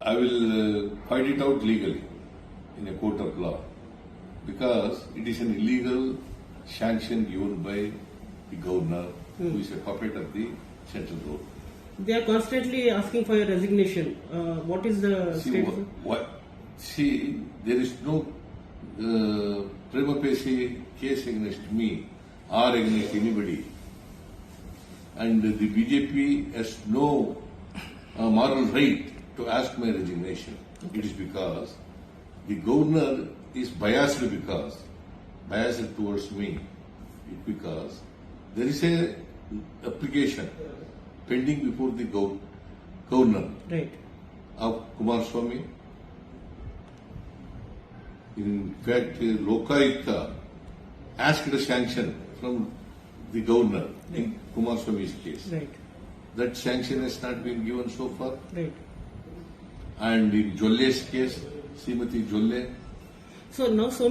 I will uh, fight it out legally in a court of law because it is an illegal sanction given by the governor who is a puppet of the central government. They are constantly asking for your resignation. Uh, what is the See, status? wha- what, see, there is no uh, prima facie case against me or against anybody. And the BJP has no uh, moral right to ask my resignation. It is because the governor is biased because, biased towards me, it because there is a application pending before the gov- governor Right. of Kumar Swami. In fact, Lokayukta asked a sanction from the governor in Kumar Swami's case. Right. That sanction has not been given so far. Right. And in Jolle's case, Srimati Jolle, So now so